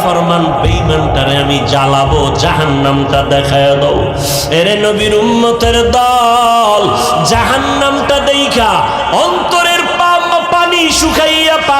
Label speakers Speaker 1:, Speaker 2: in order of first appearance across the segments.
Speaker 1: নাফরমান বেঈমানটারে আমি জ্বালাবো, জাহান্নামটা দেখায় দাও। এরে নবীর উম্মতের দল, জাহান্নামটা দেইখা, অন্তরের পা- পানি শুকাইয়া পাগল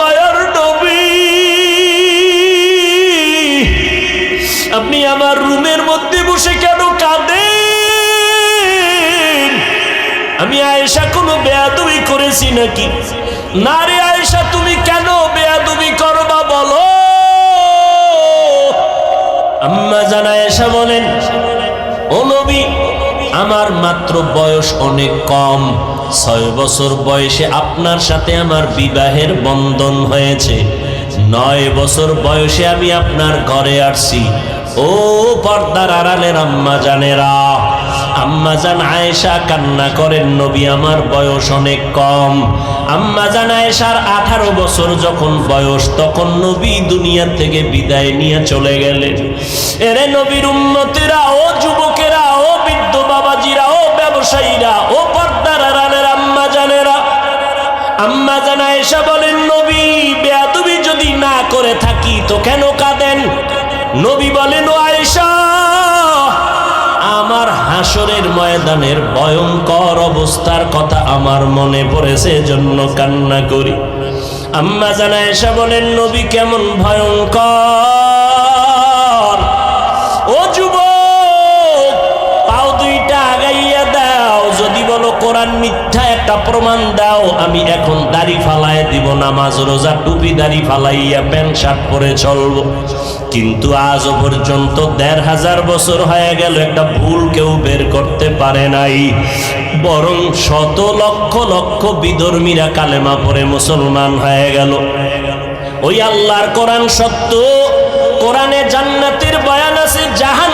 Speaker 1: আপনি আমার রুমের মধ্যে বসে কেন কাঁদেন? আমি আয়েশা কোনো বেয়াদুবি করেছি নাকি? না রে আয়েশা, তুমি কেন বেয়াদুবি করবা বলো? আম্মা জানা আয়েশা বলেন, ও নবী, আমার মাত্র বয়স অনেক কম। ছয় বছর বয়সে আপনার সাথে আমার বিবাহের বন্ধন হয়েছে। নয় বছর বয়সে আমি আপনার ঘরে আসছি। ও পর্দার আড়ালের আম্মা জানেরা, আম্মা জান আয়েশা কান্না করেন, নবী আমার বয়স অনেক কম। আম্মা জান আয়েশার আঠারো বছর যখন বয়স, তখন নবী দুনিয়া থেকে বিদায় নিয়ে চলে গেলেন। এরে নবীর উন্নতিরা ও যুবকেরা, ও বৃদ্ধ বাবাজিরা, ও ব্যবসায়ীরা, ও পর্দার আড়ালের আম্মা জানেরা, আম্মা জানা এসা বলেন, নবী নবী বলেন, ও আয়েশা, আমার হাসরের ময়দানের ভয়ঙ্কর অবস্থার কথা আমার মনে পড়েছে জন্য কান্না করি। আম্মা জানা বলেন, নবী কেমন ভয়ঙ্কর একটা প্রমাণ দাও, আমি এখন দাড়ি ফালায় দিব, নামাজ, রোজা টুপি দাড়ি ফালাইয়া প্যান্ট, শার্ট পরে চলবো। কিন্তু আজও পর্যন্ত দেড় হাজার বছর হয়ে গেল, একটা ভুল কেউ বের করতে পারে নাই। বরং শত লক্ষ লক্ষ বিধর্মীরা কালেমা পরে মুসলমান হয়ে গেল। ওই আল্লাহর কোরআন সত্য, কোরআনে জান্নাতের বয়ান আছে বয়ান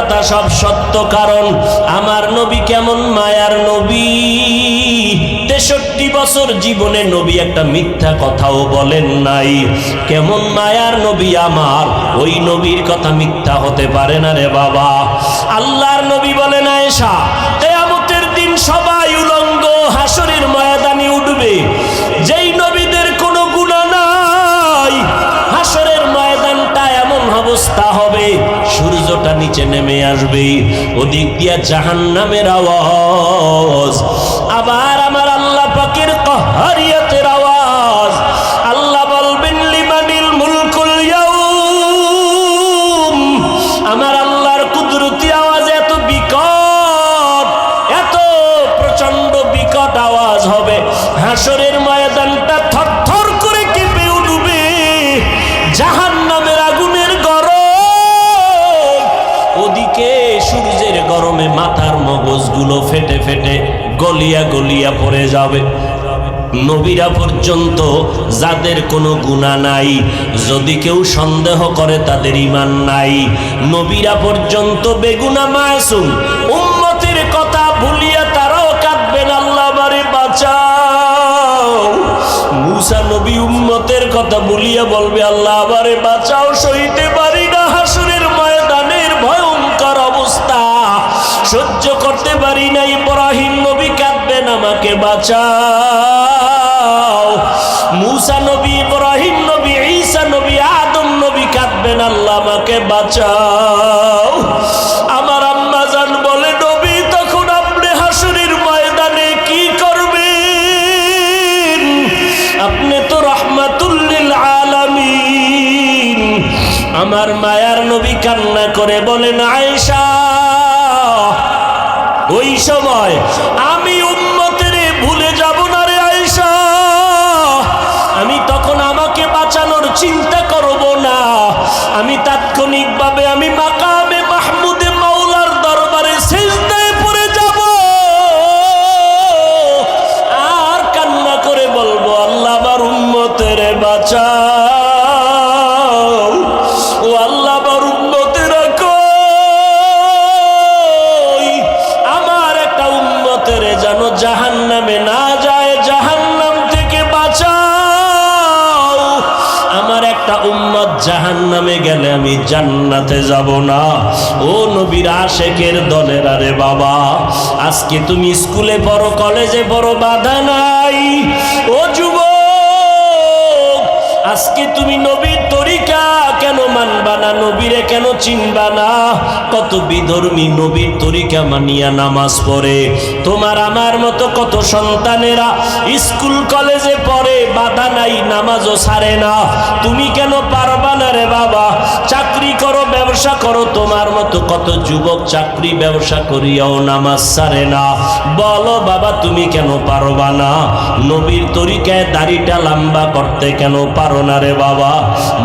Speaker 1: কথা সব সত্য কারণ। আমার নবী কেমন মায়ার নবী? তেষট্টি বছর জীবনে নবী একটা মিথ্যা কথাও বলেন নাই। কেমন মায়ার নবী আমার? ওই নবীর কথা মিথ্যা হতে পারে না রে বাবা। আল্লাহর নবী বলেন, আয়েশা অবস্থা হবে। সূর্যটা নিচে নেমে আসবে। ওদিক দিয়া জাহান্নামের আওয়াজ। আবার আমার আল্লাহ পাকের কহারিয়াতের ফেটে গলিয়া গলিয়া পড়ে যাবে। নবীরা পর্যন্ত যাদের কোনো গুণা নাই, যদি কেউ সন্দেহ করে তাদের ইমান নাই। নবীরা পর্যন্ত বেগুনা মাসুম, উম্মতের কথা ভুলিয়া তারাও কাঁদবেন, আল্লাহ বারে বাঁচাও। মুসা নবী উম্মতের কথা বলিয়া বলবে, আল্লাহ আবারে বাঁচাও সইতে পারি বাঁচাও। মুসা নবী, ইব্রাহিম নবী, ঈসা নবী, আদম নবী কাঁদবেন, আল্লাহ আমাকে বাঁচাও। আমার আম্মা জান বলে, নবী, তখন আপনি হাসুরের ময়দানে কি করবেন? আপনি তো রহমাতুল্লিল আলামিন। আমার মায়ার নবী কান্না করে বলেন, আয়েশা, ওই সময় উম্মত জাহান্নামে গেলে আমি জান্নাতে যাব না। ও নবীর আশেকের দলের আরে বাবা, আজকে তুমি স্কুলে পড়ো, কলেজে পড়ো, বাধা নাই। ও যুব আজকে তুমি নবীর তরিকা কেন মানবা না? নবীরে কেন চিনবা না। কত বিধর্মী নবীর তরিকা মানিয়া নামাজ পড়ে। তোমার আমার মতো কত সন্তানেরা স্কুল, কলেজে পড়ে, বাধা নাই, নামাজও ছাড়ে না। তুমি কেন পারবা না রে বাবা? চাকরি করো, ব্যবসা করো, তোমার মতো কত যুবক চাকরি, ব্যবসা করিয়াও নামাজ ছাড়ে না। বলো বাবা, তুমি কেন পারবা না? নবীর তরিকায় দাড়িটা লম্বা করতে কেন পারো না রে বাবা?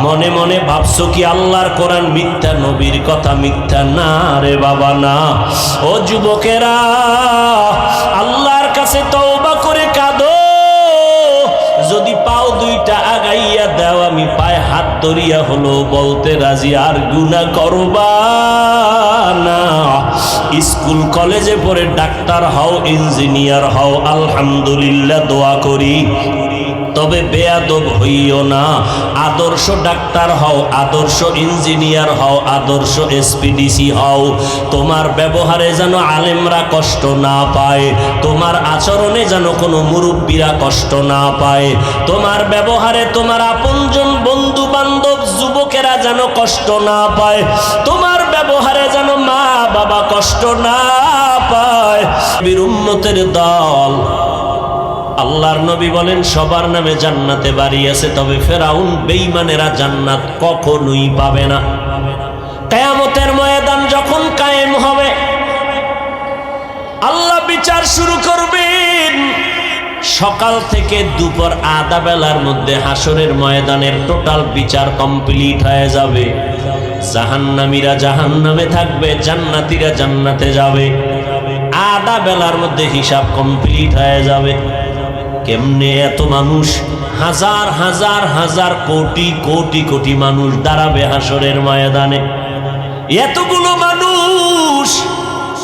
Speaker 1: মনে মনে ভাবছ কি আল্লাহর কোরআন মিথ্যা নবীর কথা মিথ্যা না রে বাবা না। ও যুবকেরা, আল্লাহর কাছে তওবা করে কাঁদো। যদি পাও দুইটা আগাইয়া দাও, আমি পায়ে হাত ধরিয়া হলো বলতে রাজি, আর গুণা করবা না। স্কুল, কলেজে পড়ে ডাক্তার হও, ইঞ্জিনিয়ার হও, আলহামদুলিল্লাহ, দোয়া করি। তবে বেয়াদব হইও না। আদর্শ ডাক্তার হও, আদর্শ ইঞ্জিনিয়ার হও, আদর্শ এসপিডিসি হও। তোমার ব্যবহারে যেন আলেমরা কষ্ট না পায়, তোমার আচরণে যেন কোনো মুরব্বীরা কষ্ট না পায়। তোমার ব্যবহারে তোমার আপনজন বন্ধু বান্ধব যুবকেরা যেন কষ্ট না পায়, তোমার ব্যবহারে যেন মা বাবা কষ্ট না পায়। বীর উম্মতের দল আল্লাহর নবী বলেন, সবার নামে জান্নাতে বাড়ি আছে, তবে ফেরাউন বেঈমানেরা জান্নাত কখনোই পাবে না। কেয়ামতের ময়দান যখন কায়েম হবে, আল্লাহ বিচার শুরু করবেন। সকাল থেকে দুপুর আধা বেলার মধ্যে হাসরের ময়দানের টোটাল বিচার কমপ্লিট হয়ে যাবে। জাহান্নামীরা জাহান্নামে থাকবে, জান্নাতীরা জান্নাতে যাবে। আধা বেলার মধ্যে হিসাব কমপ্লিট হয়ে যাবে। কেমনে এত মানুষ? হাজার হাজার হাজার কোটি কোটি কোটি মানুষ দাঁড়াবে হাসরের ময়দানে। এতগুলো মানুষ,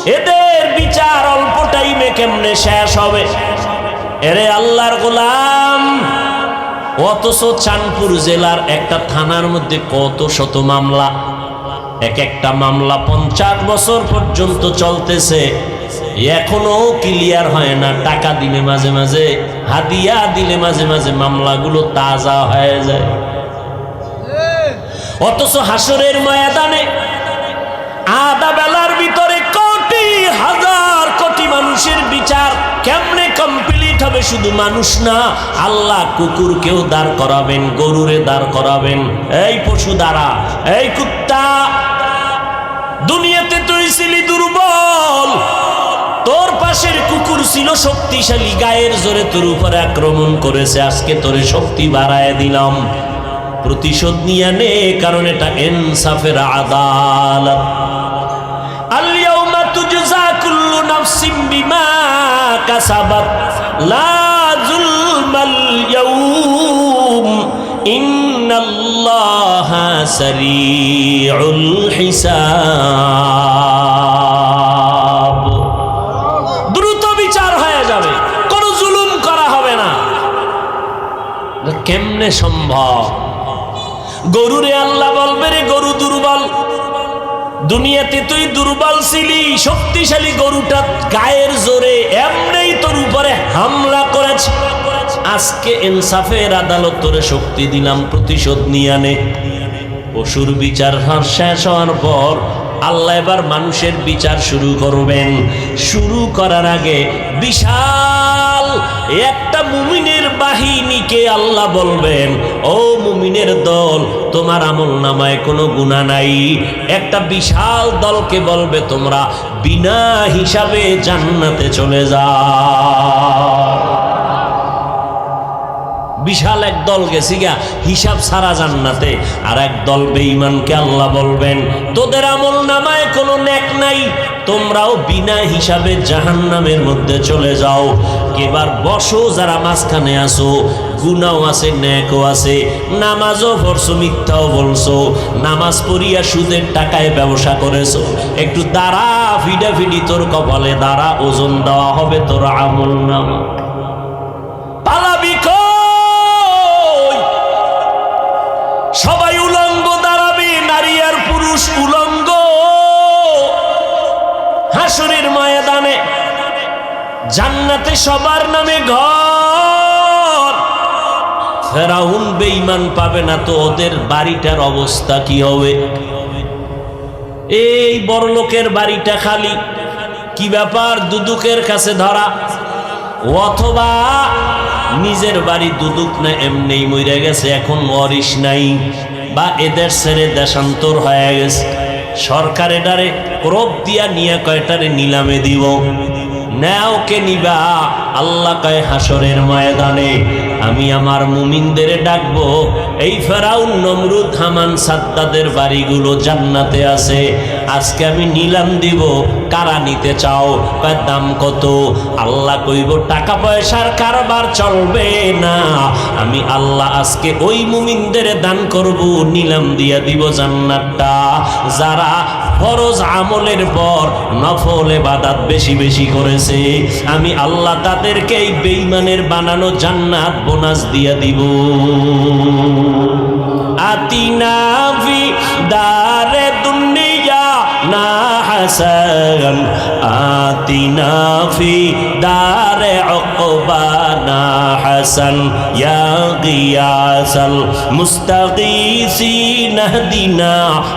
Speaker 1: এদের বিচার অল্প টাইমে কেমনে শেষ হবে? এরে আল্লাহর গোলাম, অথচ চাঁদপুর জেলার একটা থানার মধ্যে কত শত মামলা? এক একটা মামলা পঞ্চাশ বছর পর্যন্ত চলতেছে। এখনও ক্লিয়ার হয় না, টাকা দিলে মাঝে মাঝে হাদিয়া দিলে মাঝে মাঝে মামলাগুলো তাজা হয়ে যায়। অথচ হাসরের ময়দানে আধা বেলার ভিতরে কোটি হাজার কোটি মানুষের বিচার কেমনে কমপ্লিট হবে শুধু মানুষ না, আল্লাহ কুকুরকেও দাঁড় করাবেন, গরুরে দাঁড় করাবেন। এই পশু দ্বারা, এই কুত্তা, দুনিয়াতে তুই ছিলি দুর্বল। তোর পাশের কুকুর ছিল শক্তিশালী, গায়ের জোরে তোর উপর আক্রমণ করেছে, আজকে তোরে শক্তি বাড়ায় দিলাম। প্রতিশোধ নিয়ে নে, কারণ এটা ইনসাফের আদাল আলিয়াউমা তুজজা কুল্লু নাফসিন বিমা কাসাবাত, লা জুলমাল ইয়াউম, ইন্নাল্লাহা সারিউল হিসাব। সম্ভব। গরুরে আল্লাহ বলবে রে, গরু দুর্বল। দুনিয়াতে তুই দুর্বল ছিলি, শক্তিশালী গরুটা গায়ের জোরে এমনি তোর উপরে হামলা করেছে। আজকে ইনসাফের আদালত তোরে শক্তি দিলাম, প্রতিশোধ নিয়ে আনে। পশুর বিচার শেষ হওয়ার পর আল্লাহ এবার মানুষের বিচার শুরু করবেন। শুরু করার আগে বিশাল একটা মুমিনের বাহিনীকে আল্লাহ বলবেন, ও মুমিনের দল, তোমার আমল নামায় কোনো গুণা নাই। একটা বিশাল দলকে বলবে তোমরা, বিনা হিসাবে জান্নাতে চলে যাও। বিশাল এক দল গেছি গা, হিসাব সারা জান্নাতে। আর এক দল বেঈমানকে আল্লাহ বলবেন, তোদের আমল নামায় কোনো নেক নাই, তোমরাও বিনা হিসাবে জাহান্নামের মধ্যে চলে যাও। এবার বসো যারা মাঝখানে আসো গুনাও আছে, ন্যাকও আছে, নামাজও পড়ছো, মিথ্যাও বলছো, নামাজ পড়িয়া সুদের টাকায় ব্যবসা করেছ। একটু দাঁড়া, ফিডাফিডি তোর কপালে, দাঁড়া, ওজন দেওয়া হবে তোর আমল নামা। জান্নাতে সবার নামে ঘর। ফেরাউন বেঈমান পাবে না তো ওদের বাড়িটার অবস্থা কি হবে? এই বড় লোকের বাড়িটা খালি। কি ব্যাপার দুদুকের কাছে ধরা? অথবা নিজের বাড়ি দুদুক না এমনি মরে গেছে, এখন ওয়ারিশ নাই বা এদের ছেড়ে দেশান্তর হয়ে গেছে। সরকারে ডারে ক্রোপ দিয়া নিয়ে কয়টারে নিলামে দিব? নেও কে নিবা? আল্লাহ কয় হাসরের ময়দানে আমি আমার মুমিনদের ডাকবো। এই ফেরাউন, নমরুদ, হামান, সাদ্দাদের বাড়িগুলো জান্নাতে আছে। আজকে আমি নিলাম দিব। কারা নিতে চাও? দাম কত? আল্লাহ কইব, টাকা পয়সার কারবার চলবে না। আমি আল্লাহ আজকে ওই মুমিনদের দান করব। নিলাম দিয়া দিব জান্নাতটা। যারা ফরজ আমলের পর নফল এবাদাত বেশি বেশি করেছে। আমি আল্লাহ তাদেরকে এই বেঈমানের বানানো জান্নাত বোনাস দিয়া দিব। আতিনা ফি দারে হাসান আতিনা ফি দারে অকবানা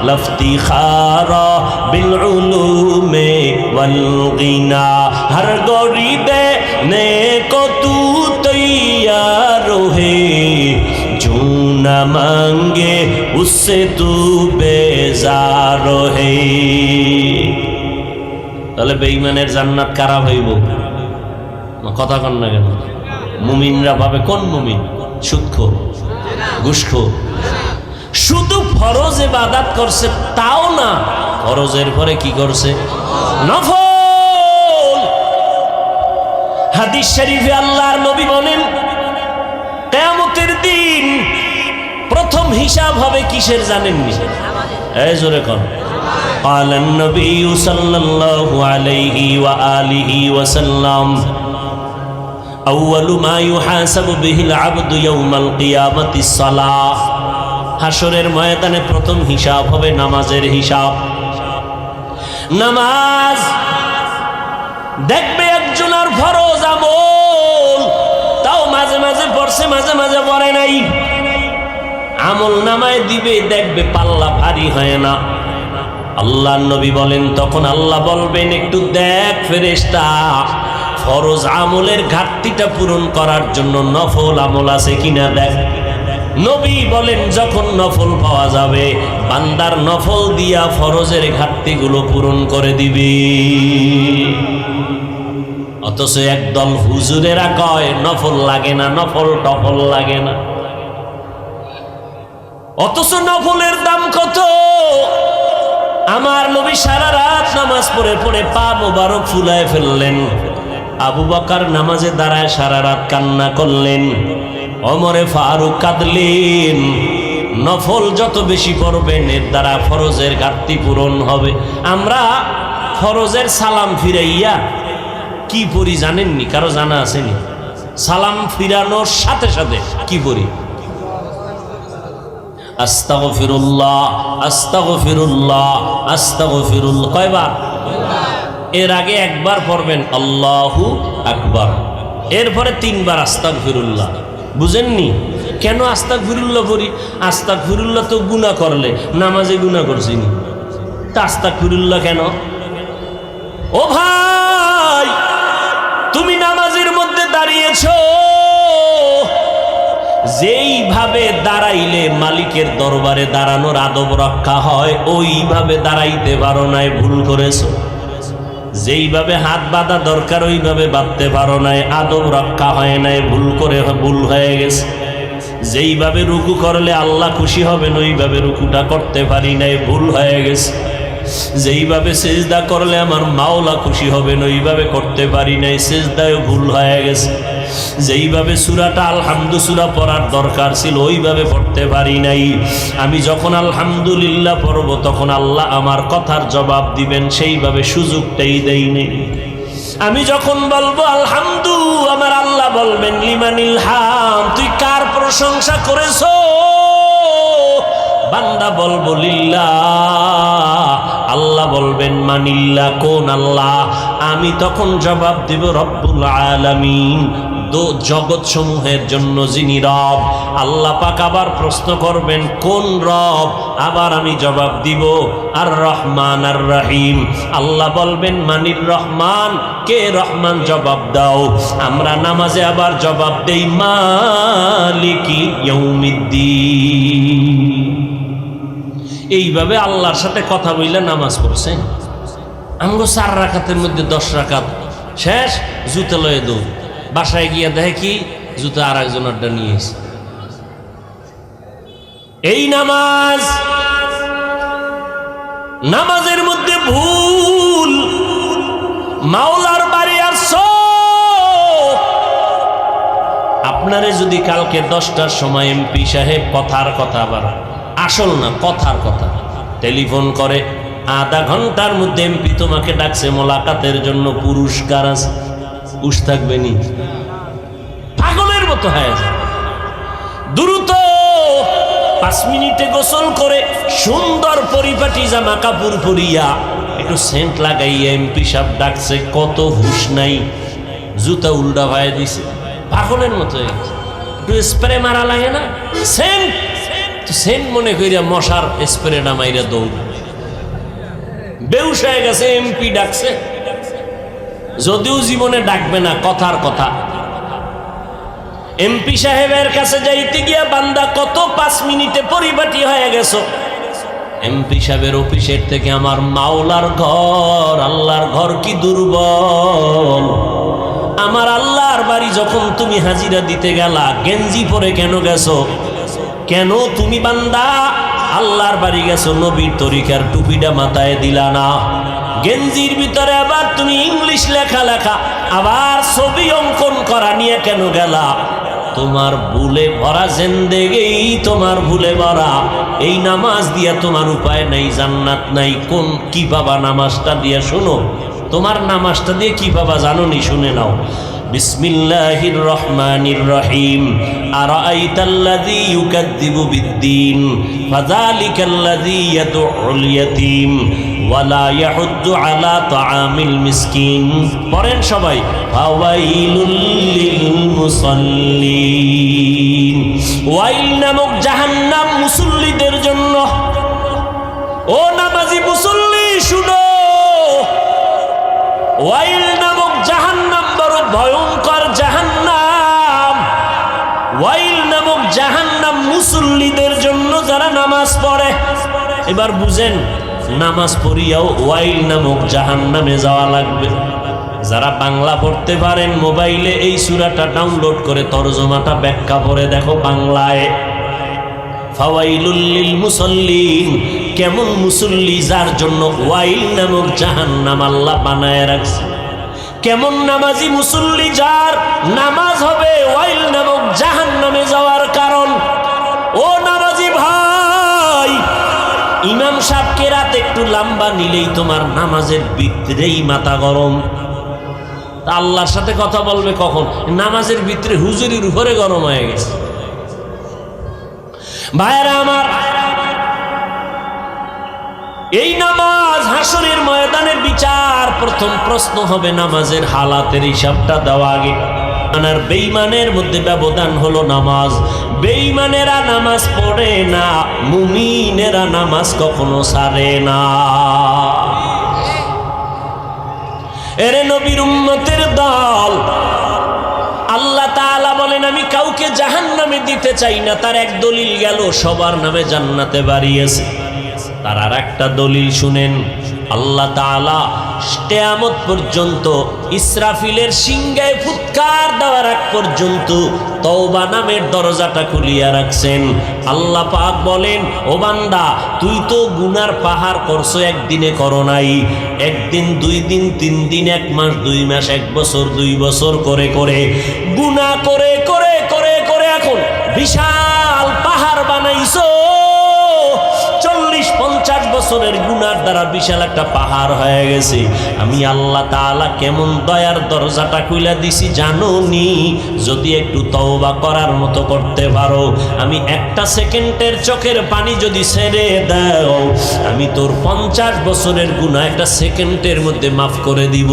Speaker 1: লফতি খারা বিল উলুমে ওয়াল হর গরিবে নে কতু তৈয়ার হে উসে তু বেজার হে তাহলে বেঈমানের জান্নাত কারা হইব? কথা কন না কেন? মুমিনরা ভাবে, কোন মুমিন? সুৎখো ঘুষখো শুধু ফরজ ইবাদত করছে, তাও না। ফরজের পরে কি করছে? নফল! হাদিস শরীফে আল্লাহর নবী বলেন, কেয়ামতের দিন প্রথম হিসাব হবে কিসের জানেননি? এই জোরে কর قال النبي صلى الله عليه وآله وسلم أول ما يحاسب به العبد يوم القيامة الصلاة হাসরের ময়দানে প্রথম হিসাব হবে নামাজের হিসাব নামাজ দেখবে একজন আর ফরজ আমল তাও মাঝে মাঝে পড়ছে মাঝে মাঝে পড়ে নাই আমল নামায় দিবে দেখবে পাল্লা ভারী হয় না আল্লাহ নবী বলেন, তখন আল্লাহ বলবেন, একটু দেখ ফেরেশতা, ফরজ আমলের ঘাটতিটা পূরণ করার জন্য নফল আমল আছে কিনা দেখ। নবী বলেন, যখন নফল পাওয়া যাবে, বান্দার নফল দিয়া ফরজের ঘাটতিগুলো পূরণ করে দিবি। অথচ একদল হুজুরেরা কয়, নফল লাগে না, নফল টফল লাগে না। অথচ নফলের দাম কত? আমার নবী সারা রাত নামাজ পড়ে পড়ে পা মোবারক ফুলায় ফেললেন। আবু বকার নামাজে দাঁড়ায় সারা রাত কান্না করলেন। অমরে ফারুক কাঁদলেন। নফল যত বেশি পড়বেন এর দ্বারা ফরজের ঘাটতি পূরণ হবে। আমরা ফরজের সালাম ফিরাইয়া কি পড়ি জানেননি? কারও জানা আসেনি সালাম ফিরানোর সাথে সাথে কি পড়ি আস্তাগফিরুল্লাহ আস্তাগফিরুল্লাহ আস্তাগফিরুল্লাহ কয়বার এর আগে একবার পড়বেন, আল্লাহু আকবার। এরপরে তিনবার আস্তাক ফিরুল্লাহ বুঝেননি? কেন আস্তাক ফিরুল্লাহ করি? আস্তাক ফিরুল্লাহ তো গুণা করলে, নামাজে গুণা করছিনি তাস্তা ফিরুল্লাহ কেন? ও ভাই! যেইভাবে দাঁড়াইলে মালিকের দরবারে দাঁড়ানোর আদব রক্ষা হয়, ওইভাবে দাঁড়াইতে পারো নাই, ভুল করেছ। যেইভাবে হাত বাঁধা দরকার, ওইভাবে বাঁধতে পারো নাই, আদব রক্ষা হয় নাই, ভুল করে ভুল হয়ে গেছে। যেইভাবে রুকু করলে আল্লাহ খুশি হবেন, ওইভাবে রুকুটা করতে পারি নাই, ভুল হয়ে গেছে। যেইভাবে সেজদা করলে আমার মাওলা খুশি হবেন, ওইভাবে করতে পারি নাই সেজদায় ভুল হয়ে গেছে। যেইভাবে সুরাটা আলহামদু সুরা পড়ার দরকার ছিল, ওইভাবে পড়তে পারি নাই। আমি যখন আলহামদুলিল্লাহ পড়ব, তখন আল্লাহ আমার কথার জবাব দিবেন, সেইভাবে সুযোগটাই দেয়নি আমি যখন বলব, আলহামদু আমার আল্লাহ বলবেন, লিমানিল হাম তুই কার প্রশংসা করেছ? বান্দা বলব, লিল্লাহ আল্লাহ বলবেন মানিল্লা কোন আল্লাহ? আমি তখন জবাব দেব, রব্বুল আলামিন জগৎ সমূহের জন্য যিনি রব, আল্লাহ পাক আবার প্রশ্ন করবেন, কোন রব? আবার আমি জবাব দিব আর রহমান আর রহিম আল্লাহ বলবেন, মানির রহমান, কে রহমান? জবাব দাও। আমরা নামাজে আবার জবাব দেই, মালিকি এইভাবে আল্লাহর সাথে কথা বললে নামাজ পড়ছেন আমগো চার রাখাতের মধ্যে দশ রাখাত শেষ, জুতো লয়ে দৌ বাসায় গিয়ে দেখে কি জুতো আর একজনেরটা নিয়ে এই নামাজ, নামাজের মধ্যে ভুল, মাওলার বাড়ি আসছো আপনারে যদি কালকে দশটার সময় এমপি সাহেব কথার কথা আবার আসল না কথার কথা, টেলিফোন করে, আধা ঘণ্টার মধ্যে এমপি তোমাকে ডাকছে, মোলাকাতের জন্য পুরস্কার আছে। উস থাকবে নি পাগলের মতো হয়ে দ্রুত পাঁচ মিনিটে গোসল করে সুন্দর পরিপাটি জামা কাপড় পরিয়া একটু সেন্ট লাগাইয়া এমপি সাহেব ডাকছে, কত হুশ নাই। জুতা উল্টা ভাই দিছে। পাগলের মতো একটু স্প্রে মারা লাগে না? সেন্ট! সেন্ট মনে করিয়া মশার স্প্রেটা মাইরা দৌড়। বেউস হয়ে গেছে, এমপি ডাকছে। যদিও জীবনে ডাকবে না, কথার কথা। এমপি সাহেবের কাছে যাইতে গিয়া বান্দা কত পাঁচ মিনিটে পরিপাটি হয়ে গেছো। এমপি সাহেবের অফিসের থেকে আমার মাওলার ঘর, আল্লাহর ঘর কি দুর্বল? আমার আল্লাহর বাড়ি যখন তুমি হাজিরা দিতে গেলা, গেঞ্জি পরে কেন গেছো? কেন তুমি বান্দা? আল্লাহর বাড়ি গেছো, নবীর তরিকার টুপিটা মাথায় দিলা না? গেঞ্জির ভিতরে আবার তুমি ইংলিশ লেখা লেখা, আবার ছবি অঙ্কন করা নিয়ে কেন গেলা? তোমার ভুলে ভরা জেন্দেগেই তোমার ভুলে ভরা। এই নামাজ দিয়া তোমার উপায় নাই, জান্নাত নাই। কোন, কি বাবা নামাজটা দিয়া শোনো? তোমার নামাজটা দিয়ে কি বাবা জানো নি শুনে নাও। বিসমিল্লাহির রহমানির রহিম। আরাআইতাল্লাযী ইউকাযযিবু বিদ্দীন ফাযালিকাল্লাযী ইয়াদউল ইয়াতীম। ওয়ালা ইয়াহুদ্দু আলা তাআমিল মিসকিন। পড়েন সবাই, ফাওয়াইলুল লিল মুসাল্লিন ওয়াইল নামক জাহান্নাম মুসল্লিদের জন্য। ও নামাজি মুসল্লি, শুনো। ওয়াইল নামক জাহান্নাম বড় ভয়ঙ্কর জাহান্নাম। ওয়াইল নামক জাহান্নাম মুসল্লিদের জন্য যারা নামাজ পড়ে। এবার বুঝেন নামাজ পড়িয়াও ওয়াইল নামক জাহান্নামে যাওয়া লাগবে। যারা বাংলা পড়তে পারেন, মোবাইলে এই সুরাটা ডাউনলোড করে তরজমাটা ব্যাখ্যা করে দেখো বাংলায়। কেমন মুসল্লি যার জন্য নামক বানায় রাখছে। কেমন নামাজি মুসল্লি যার নামাজ হবে নামক জাহান্নামে যাওয়ার কারণ ইমাম সাহেবকে রাত একটু লম্বা নিলেই তোমার নামাজের ভিতরেই মাথা গরম। আল্লাহর সাথে কথা বলবে কখন? নামাজের ভিতরে হুজুরির উপরে গরম হয়ে গেছে। ভাইরা আমার, এই নামাজ হাসরের ময়দানের বিচার প্রথম প্রশ্ন হবে, নামাজের হালাতের হিসাবটা দেওয়া আগে। আর বেইমানের মধ্যে ব্যবধান হলো নামাজ। বেইমানেরা নামাজ পড়ে না, মুমিনেরা নামাজ কখনো সারে না। এরে নবীর উম্মতের দল, আল্লাহ তাআলা বলেন, আমি কাউকে জাহান্নামে দিতে চাই না। তার এক দলিল গেল, সবার নামে জান্নাতে বাড়িয়েছে। তার আর একটা দলিল শুনেন, আল্লাহ তাআলা কেয়ামত পর্যন্ত ইসরাফিলের সিংগায় ফুৎকার দেওয়ার আগ পর্যন্ত তওবা নামের দরজাটা খুলিয়া রাখছেন। আল্লাহ পাক বলেন, ও বান্দা, তুই তো গুনার পাহাড় করছ, একদিনে করো নাই। একদিন, দুই দিন, তিন দিন, এক মাস, দুই মাস, এক বছর, দুই বছর করে করে। গুনাহ করে করে করে করে এখন বিশাল পাহাড় বানাইছো। চল্লিশ পঞ্চাশ বছরের গুনার দ্বারা বিশাল একটা পাহাড় হয়ে গেছে। আমি আল্লাহ তাআলা কেমন দয়ার দরজাটা খুলে দিছি জানো নি? যদি একটু তওবা করার মতো করতে পারো। আমি একটা সেকেন্ডের চোখের পানি যদি ছেড়ে দাও, আমি তোর পঞ্চাশ বছরের গুণা একটা সেকেন্ডের মধ্যে মাফ করে দিব।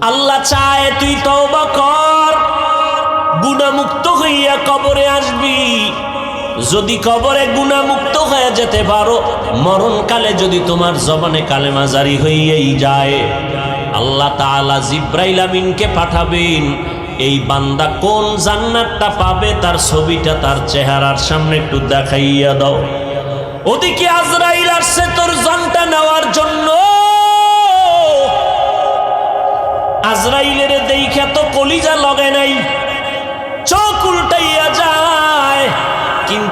Speaker 1: আল্লাহ চায় তুই তওবা কর। গুণামুক্ত হইয়া কবরে আসবি। যদি কবরে গুণামুক্ত হয়ে যেতে পারো, মরণকালে যদি তোমার জবানে কালেমা জারি হইয়াই যায়, আল্লাহ তাআলা জিব্রাইল আমিনকে পাঠাবেন, এই বান্দা কোন জান্নাতটা পাবে, তার ছবিটা তার চেহারার সামনে একটু দেখাইয়া দাও। ওদিকে আজরাইল আসছে তোর জনটা নেওয়ার জন্য। আজরাইলের দেখা তো কলিজা লগে নাই।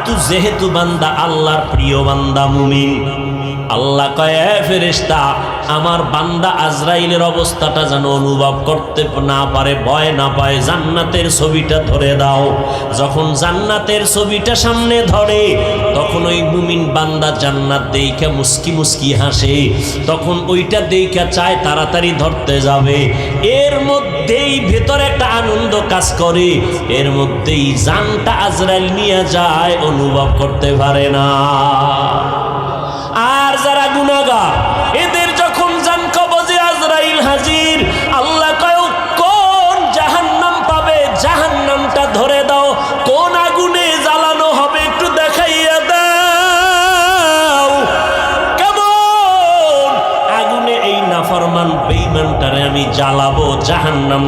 Speaker 1: কিন্তু যেহেতু বান্দা আল্লাহর প্রিয় বান্দা মুমিন আল্লাহ কয় "এ ফেরেশতা আমার বান্দা আজরাইলের অবস্থাটা যেন অনুভব করতে না পারে, ভয় না পায়, জান্নাতের ছবিটা ধরে দাও। যখন জান্নাতের ছবিটা সামনে ধরে, তখন ওই মুমিন বান্দা জান্নাত দেইখা মুস্কি মুস্কি হাসে, তখন ওইটা দেইখা চায় তাড়াতাড়ি ধরতে যাবে। এর মধ্যেই ভেতরে একটা আনন্দ কাজ করে, এর মধ্যেই জানটা আজরাইল নিয়ে যায়, অনুভব করতে পারে না।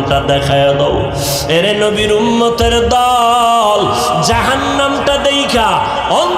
Speaker 1: জাহান্নামটা দেখায় দাও। এরে নবীর উম্মতের দল জাহান্নামটা দেইখা অন্তরের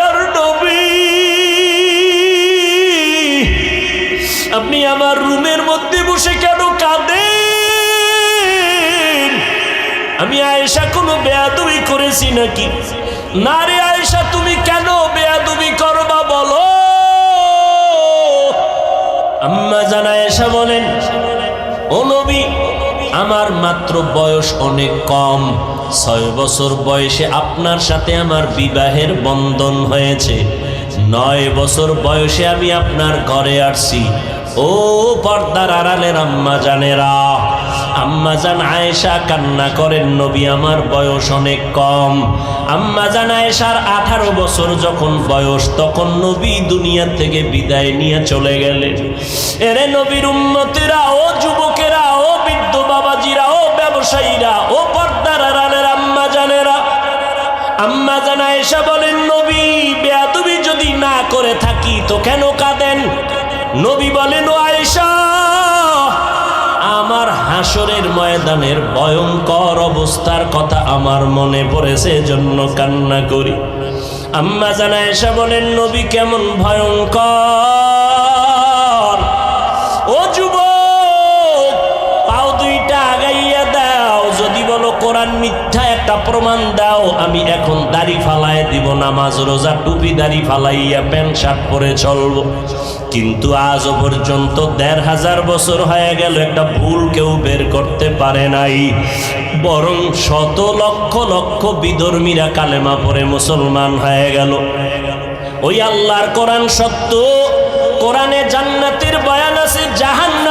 Speaker 1: আপনি আমার রুমের মধ্যে বসে কেন কাঁদেন? আমি আয়েশা কোনো বেয়াদুবি করেছি নাকি? না রে আয়েশা, তুমি কেন বেয়াদুবি করবা বলো? আম্মা জানা এসা বলেন, ও নবী, আমার মাত্র বয়স অনেক কম। ছয় বছর বয়সে আপনার সাথে আমার বিবাহের বন্ধন হয়েছে। নয় বছর বয়সে আমি আপনার ঘরে আসছি। ও পর্দার আড়ালের আম্মা জানেরা, আম্মা জান আয়েশা কান্না করেন, নবী আমার বয়স অনেক কম। আম্মা জান আয়েশার আঠারো বছর যখন বয়স, তখন নবী দুনিয়া থেকে বিদায় নিয়ে চলে গেলেন। এরে নবীর উন্নতিরা ও যুবকেরা, ও বৃদ্ধ বাবাজিরা, ও ব্যবসায়ীরা, ও পর্দার আড়ালের আম্মা জানেরা, আম্মা জানা আয়েশা বলেন, নবী, বেয়াদবি যদি না করে থাকি তো কেন কাঁদেন? নবী বলেন, ও আয়েশা, আমার হাসরের ময়দানের ভয়ঙ্কর অবস্থার কথা আমার মনে পড়েছে জন্য কান্না করি। আম্মা জানা বলেন, নবী কেমন ভয়ঙ্কর। একটা প্রমাণ দাও, আমি এখন দাড়ি ফালায় দিব, নামাজ, রোজা টুপি দাড়ি ফালাইয়া প্যান্ট, শার্ট পরে চলবো। কিন্তু আজও পর্যন্ত দেড় হাজার বছর হয়ে গেল, একটা ভুল কেউ বের করতে পারে নাই। বরং শত লক্ষ লক্ষ বিধর্মীরা কালেমা পরে মুসলমান হয়ে গেল। ওই আল্লাহর কোরআন সত্য, কোরআনে জান্নাতের বয়ান আছে বয়ান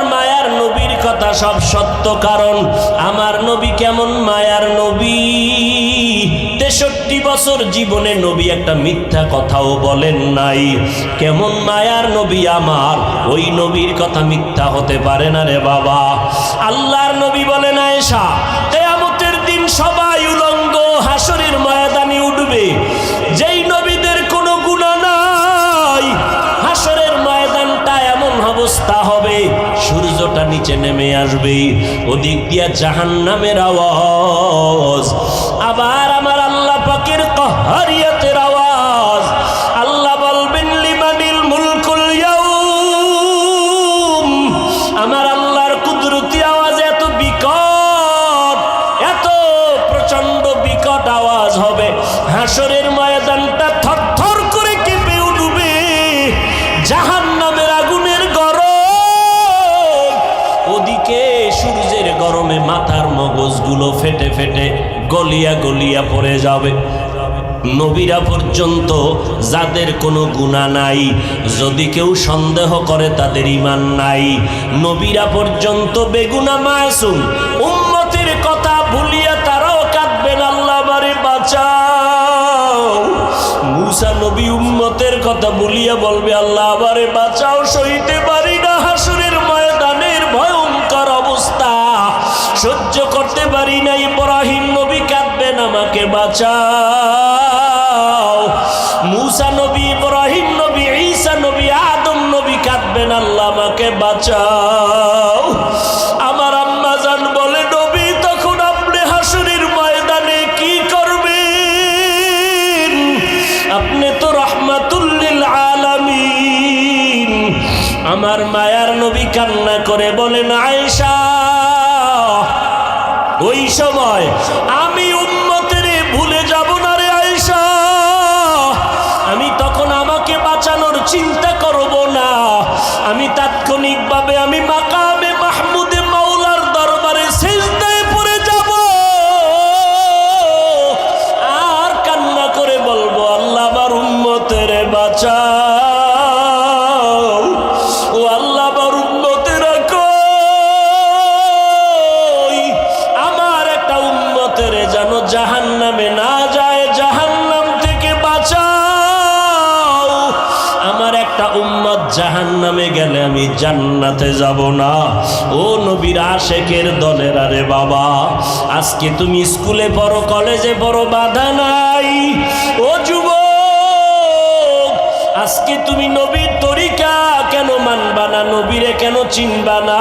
Speaker 1: কথা সব সত্য কারণ আমার নবী কেমন মায়ার নবী। তেষট্টি বছর জীবনে নবী একটা মিথ্যা কথাও বলেন নাই। কেমন মায়ার নবী আমার, ওই নবীর কথা মিথ্যা হতে পারে না রে বাবা। আল্লাহর নবী বলেন, আয়েশা নিচে নেমে আসবে ওদিক দিয়া জাহান্নামের আওয়াজ। আবার আমার আল্লাহ পাকের কহারিয়াতের ফেটে ফেটে গলিয়া গলিয়া পড়ে যাবে। নবীরা পর্যন্ত যাদের কোনো গুণা নাই, যদি কেউ সন্দেহ করে তাদের ইমান নাই। নবীরা পর্যন্ত বেগুনা মাসুম, উম্মতের কথা ভুলিয়া তারাও কাঁদবেন, আল্লাহ বারে বাঁচাও। মুসা নবী উম্মতের কথা বলবে, আল্লাহ বাঁচাও পারি না হাসুরের ময়দানের ভয়ঙ্কর অবস্থা। সহ্য করতে পারি না, ইব্রাহিম নবী কাঁদবেন, আমাকে বাঁচাও। মুসা নবী, ইব্রাহিম নবী, ঈসা নবী, আদম নবী কাঁদবেন, আল্লাহ আমাকে বাঁচাও। জান্নাতে যাব না। ও নবীর আশেকের দলের আরে বাবা, আজকে তুমি স্কুলে পড়ো, কলেজে পড়ো, বাধা নাই। ও যুবক, আজকে তুমি নবীর তরিকা কেন মানবা না, নবীরে কেন চিনবা না?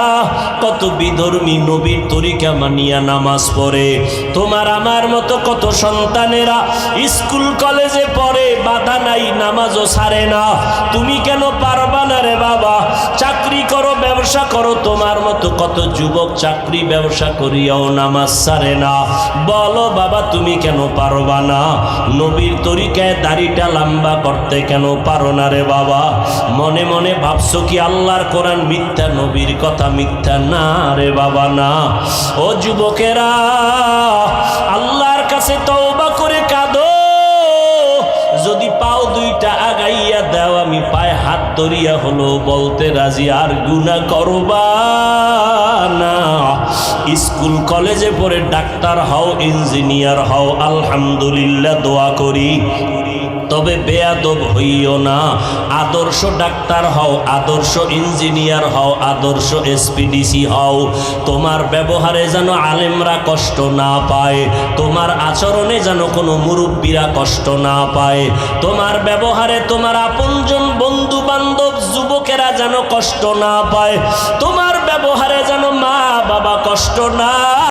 Speaker 1: কত বিধর্মী নবীর তরিকা মানিয়া নামাজ পড়ে। তোমার আমার মতো কত সন্তানেরা স্কুল, কলেজে পড়ে, বাধা নাই, নামাজও সারে না। তুমি কেন পারবা না রে বাবা? চাকরি করো, ব্যবসা করো, তোমার মতো কত যুবক চাকরি, ব্যবসা করিয়াও নামাজ ছাড়ে না। বলো বাবা, তুমি কেন পারবা না? নবীর তরিকায় দাড়িটা লম্বা করতে কেন পারো না রে বাবা? মনে মনে ভাবছ কি আল্লাহর কোরআন মিথ্যা, নবীর কথা মিথ্যা? না রে বাবা, না। ও যুবকেরা, আল্লাহর কাছে তওবা করে ধরিয়া হলো বলতে রাজি, আর গুনা করবা না। স্কুল, কলেজে পড়ে ডাক্তার হও, ইঞ্জিনিয়ার হও, আলহামদুলিল্লাহ, দোয়া করি। তবে বেয়াদব হইও না। আদর্শ ডাক্তার হও, আদর্শ ইঞ্জিনিয়ার হও, আদর্শ এসপিডিসি হও। তোমার ব্যবহারে যেন আলেমরা কষ্ট না পায়, তোমার আচরণে যেন কোনো মুরব্বীরা কষ্ট না পায়। তোমার ব্যবহারে তোমার আপনজন বন্ধু বান্ধব যুবকেরা যেন কষ্ট না পায়, তোমার ব্যবহারে যেন মা বাবা কষ্ট না